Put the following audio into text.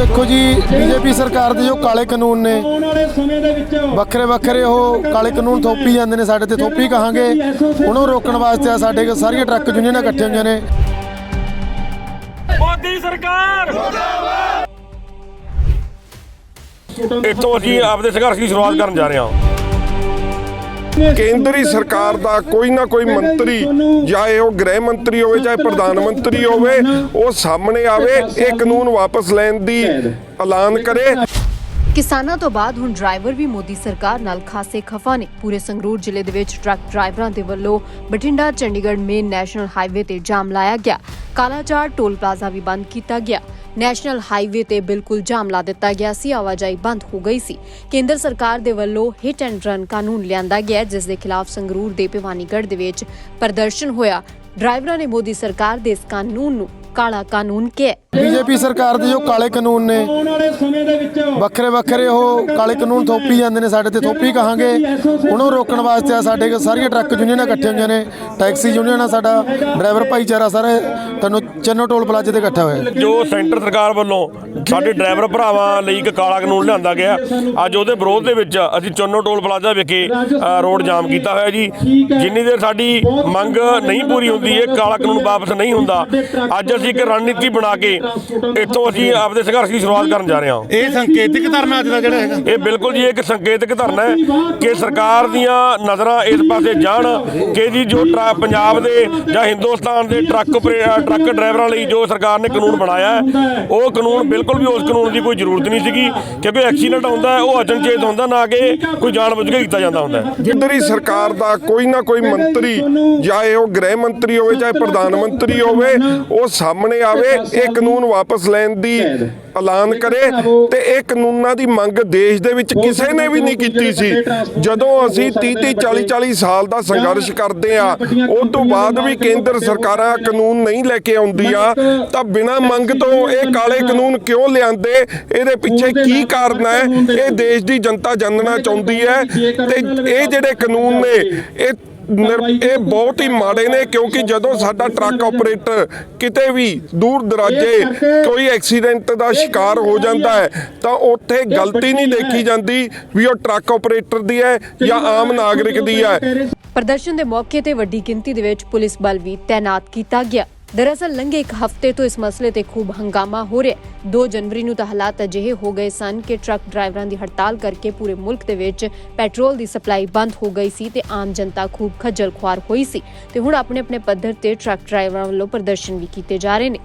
ਦੇਖੋ ਜੀ, ਬੀਜੇਪੀ ਸਰਕਾਰ ਦੇ ਜੋ ਕਾਲੇ ਕਾਨੂੰਨ ਨੇ, ਵੱਖਰੇ ਵੱਖਰੇ ਉਹ ਕਾਲੇ ਕਾਨੂੰਨ ਥੋਪੀ ਜਾਂਦੇ ਨੇ, ਸਾਡੇ ਤੇ ਥੋਪੀ ਕਹਾਂਗੇ। ਉਹਨੂੰ ਰੋਕਣ ਵਾਸਤੇ ਸਾਡੇ ਸਾਰੀਆਂ ਟਰੱਕ ਯੂਨੀਅਨਾਂ ਇਕੱਠੇ ਹੋਈਆਂ ਨੇ। ਮੋਦੀ ਸਰਕਾਰ! ਇੱਥੋਂ ਅਸੀਂ ਆਪਦੇ ਸੰਘਰਸ਼ ਦੀ ਸ਼ੁਰੂਆਤ ਕਰਨ ਜਾ ਰਹੇ ਹਾਂ। ਕੇਂਦਰੀ ਸਰਕਾਰ ਦਾ ਕੋਈ ਨਾ ਕੋਈ ਮੰਤਰੀ ਜਾਂ ਉਹ ਗ੍ਰਹਿ ਮੰਤਰੀ ਹੋਵੇ, ਚਾਹੇ ਪ੍ਰਧਾਨ ਮੰਤਰੀ ਹੋਵੇ, ਉਹ ਸਾਹਮਣੇ ਆਵੇ, ਇਹ ਕਾਨੂੰਨ ਵਾਪਸ ਲੈਣ ਦੀ ਐਲਾਨ ਕਰੇ। ਕਿਸਾਨਾਂ ਤੋਂ ਬਾਅਦ ਹੁਣ ਡਰਾਈਵਰ ਵੀ ਮੋਦੀ ਸਰਕਾਰ ਨਾਲ ਖਾਸੇ ਖਫਾ ਨੇ। ਪੂਰੇ ਸੰਗਰੂਰ ਜ਼ਿਲ੍ਹੇ ਦੇ ਵਿੱਚ ਟਰੱਕ ਡਰਾਈਵਰਾਂ ਦੇ ਵੱਲੋਂ Bathinda, Chandigarh main national highway ਤੇ ਜਾਮ ਲਾਇਆ ਗਿਆ। ਕਾਲਾਚਾਰ ਟੋਲ ਪਲਾਜ਼ਾ ਵੀ ਬੰਦ ਕੀਤਾ ਗਿਆ। ਨੈਸ਼ਨਲ ਹਾਈਵੇ ਤੇ ਬਿਲਕੁਲ ਜਾਮ ਲਾ ਦਿੱਤਾ ਗਿਆ ਸੀ, ਆਵਾਜਾਈ ਬੰਦ ਹੋ ਗਈ ਸੀ। ਕੇਂਦਰ ਸਰਕਾਰ ਦੇ ਵੱਲੋਂ ਹਿੱਟ ਐਂਡ ਰਨ ਕਾਨੂੰਨ ਲਿਆਂਦਾ ਗਿਆ, ਜਿਸ ਦੇ ਖਿਲਾਫ ਸੰਗਰੂਰ ਦੇ ਭਿਵਾਨੀਗੜ੍ਹ ਦੇ ਵਿੱਚ ਪ੍ਰਦਰਸ਼ਨ ਹੋਇਆ। ਡਰਾਈਵਰਾਂ ਨੇ ਮੋਦੀ ਸਰਕਾਰ ਦੇ ਇਸ ਕਾਨੂੰਨ ਨੂੰ ਕਾਲਾ ਕਾਨੂੰਨ ਕਿਹਾ ਬੀਜੇਪੀ ਸਰਕਾਰ ਦੇ ਜੋ ਕਾਲੇ ਕਾਨੂੰਨ ਨੇ ਆਉਣ ਵਾਲੇ ਸਮੇਂ ਦੇ ਵਿੱਚ ਵੱਖਰੇ ਵੱਖਰੇ ਉਹ ਕਾਲੇ ਕਾਨੂੰਨ ਥੋਪੀ ਜਾਂਦੇ ਨੇ ਸਾਡੇ ਤੇ ਥੋਪੀ ਕਹਾਂਗੇ। ਉਹਨੂੰ ਰੋਕਣ ਵਾਸਤੇ ਆ ਸਾਡੇ ਸਾਰੀਆਂ ਟਰੱਕ ਯੂਨੀਅਨਾਂ ਇਕੱਠੀਆਂ ਹੋਈਆਂ ਨੇ ਟੈਕਸੀ ਯੂਨੀਅਨ ਆ ਸਾਡਾ ਡਰਾਈਵਰ ਭਾਈਚਾਰਾ ਸਾਰੇ ਤੁਹਾਨੂੰ ਚੰਨੋ ਟੋਲ ਪਲਾਜ਼ੇ ਤੇ ਇਕੱਠਾ ਹੋਇਆ। ਜੋ ਸੈਂਟਰ ਸਰਕਾਰ ਵੱਲੋਂ ਸਾਡੇ ਡਰਾਈਵਰ ਭਰਾਵਾਂ ਲਈ ਇੱਕ ਕਾਲਾ ਕਾਨੂੰਨ ਲਿਆਂਦਾ ਗਿਆ ਅੱਜ ਉਹਦੇ ਵਿਰੋਧ ਦੇ ਵਿੱਚ ਅਸੀਂ ਚੰਨੋ ਟੋਲ ਪਲਾਜ਼ਾ ਵਿਖੇ ਰੋਡ ਜਾਮ ਕੀਤਾ ਹੋਇਆ ਜੀ। ਜਿੰਨੀ ਦੇਰ ਸਾਡੀ ਮੰਗ ਨਹੀਂ ਪੂਰੀ ਹੁੰਦੀ ਇਹ ਕਾਲਾ ਕਾਨੂੰਨ ਵਾਪਸ ਨਹੀਂ ਹੁੰਦਾ। ਅੱਜ ਅਸੀਂ ਇੱਕ ਰਣਨੀਤੀ ਬਣਾ ਕੇ ਇੱਥੋਂ ਅਸੀਂ ਆਪਦੇ ਸੰਘਰਸ਼ ਦੀ ਸ਼ੁਰੂਆਤ ਕਰਨ ਜਾ ਰਹੇ ਹਾਂ। ਇਹ ਸੰਕੇਤਿਕ ਧਰਨਾ ਅੱਜ ਦਾ ਜਿਹੜਾ ਹੈਗਾ। ਇਹ ਬਿਲਕੁਲ ਜੀ ਇੱਕ ਸੰਕੇਤਕ ਧਰਨਾ ਹੈ ਕਿ ਸਰਕਾਰ ਦੀਆਂ ਨਜ਼ਰਾਂ ਇਸ ਪਾਸੇ ਜਾਣ ਕਿ ਜੀ ਜੋ ਟਰੱਕ ਪੰਜਾਬ ਦੇ ਜਾਂ ਹਿੰਦੁਸਤਾਨ ਦੇ ਟਰੱਕ ਟਰੱਕ ਡਰਾਈਵਰਾਂ ਲਈ ਜੋ ਸਰਕਾਰ ਨੇ ਕਾਨੂੰਨ ਬਣਾਇਆ ਹੈ ਉਹ ਕਾਨੂੰਨ ਬਿਲਕੁਲ ਵੀ ਉਸ ਕਾਨੂੰਨ ਦੀ ਕੋਈ ਜ਼ਰੂਰਤ ਨਹੀਂ ਸੀਗੀ ਕਿਉਂਕਿ ਐਕਸੀਡੈਂਟ ਹੁੰਦਾ ਹੈ ਉਹ ਅਚਨਚੇਤ ਹੁੰਦਾ ਨਾ ਕਿ ਕੋਈ ਜਾਣਬੁੱਝ ਕੇ ਕੀਤਾ ਜਾਂਦਾ ਹੁੰਦਾ ਹੈ। ਕੇਂਦਰੀ ਸਰਕਾਰ ਦਾ ਕੋਈ ਨਾ ਕੋਈ ਮੰਤਰੀ ਇਹ ਉਹ ਗ੍ਰਹਿ ਮੰਤਰੀ ਹੋਵੇ ਚਾਹੇ ਪ੍ਰਧਾਨ ਮੰਤਰੀ ਹੋਵੇ ਉਹ ਸਾਹਮਣੇ ਆਵੇ ਇਹ ਕਾਨੂੰਨ ਵਾਪਸ ਲੈਣ ਦੀ ਐਲਾਨ ਕਰੇ ਤੇ ਇਹ ਕਾਨੂੰਨਾਂ ਦੀ ਮੰਗ ਦੇਸ਼ ਦੇ ਵਿੱਚ ਕਿਸੇ ਨੇ ਵੀ ਨਹੀਂ ਕੀਤੀ ਸੀ। ਜਦੋਂ ਅਸੀਂ 30 30 40 40 ਸਾਲ ਦਾ ਸੰਘਰਸ਼ ਕਰਦੇ ਆ ਉਸ ਤੋਂ ਬਾਅਦ ਵੀ ਕੇਂਦਰ ਸਰਕਾਰਾਂ ਕਾਨੂੰਨ ਨਹੀਂ ਲੈ ਕੇ ਆਉਂਦੀਆਂ ਤਾਂ ਬਿਨਾਂ ਮੰਗ ਤੋਂ ਇਹ ਕਾਲੇ ਕਾਨੂੰਨ ਕਿਉਂ ਲਿਆਂਦੇ? ਇਹਦੇ ਪਿੱਛੇ ਕੀ ਕਾਰਨ ਹੈ? ਇਹ ਦੇਸ਼ ਦੀ ਜਨਤਾ ਜਾਣਨਾ ਚਾਹੁੰਦੀ ਹੈ ਤੇ ਇਹ ਜਿਹੜੇ ਕਾਨੂੰਨ ਨੇ ਇਹ ਨਿਰ- ਇਹ ਬਹੁਤ ਹੀ ਮਾੜੇ ਨੇ ਕਿਉਂਕਿ ਜਦੋਂ ਸਾਡਾ ਟਰੱਕ ਆਪਰੇਟਰ ਕਿਤੇ ਵੀ ਦੂਰ ਦਰਾਜੇ ਕੋਈ ਐਕਸੀਡੈਂਟ ਦਾ ਸ਼ਿਕਾਰ ਹੋ ਜਾਂਦਾ ਹੈ ਤਾਂ ਉੱਥੇ ਗਲਤੀ ਨਹੀਂ ਦੇਖੀ ਜਾਂਦੀ ਵੀ ਉਹ ਟਰੱਕ ਆਪਰੇਟਰ ਦੀ ਹੈ ਜਾਂ ਆਮ ਨਾਗਰਿਕ ਦੀ ਹੈ। ਪ੍ਰਦਰਸ਼ਨ ਦੇ ਮੌਕੇ ਤੇ ਵੱਡੀ ਗਿਣਤੀ ਦੇ ਵਿੱਚ ਪੁਲਿਸ ਬਲ ਵੀ ਤਾਇਨਾਤ ਕੀਤਾ ਗਿਆ। ਦਰਅਸਲ ਲੰਘੇ ਇੱਕ ਹਫ਼ਤੇ ਤੋਂ ਇਸ ਮਸਲੇ ਤੇ ਖੂਬ ਹੰਗਾਮਾ ਹੋ ਰਿਹਾ ਹੈ। 2 ਜਨਵਰੀ ਨੂੰ ਤਾਂ ਹਾਲਾਤ ਅਜਿਹੇ ਹੋ ਗਏ ਸਨ ਕਿ ਟਰੱਕ ਡਰਾਈਵਰਾਂ ਦੀ ਹੜਤਾਲ ਕਰਕੇ ਪੂਰੇ ਮੁਲਕ ਦੇ ਵਿੱਚ ਪੈਟਰੋਲ ਦੀ ਸਪਲਾਈ ਬੰਦ ਹੋ ਗਈ ਸੀ ਤੇ ਆਮ ਜਨਤਾ ਖੂਬ ਖੱਜਲ ਖੁਆਰ ਹੋਈ ਸੀ ਤੇ ਹੁਣ ਆਪਣੇ ਆਪਣੇ ਪੱਧਰ ਤੇ ਟਰੱਕ ਡਰਾਈਵਰਾਂ ਵੱਲੋਂ ਪ੍ਰਦਰਸ਼ਨ ਵੀ ਕੀਤੇ ਜਾ ਰਹੇ ਨੇ।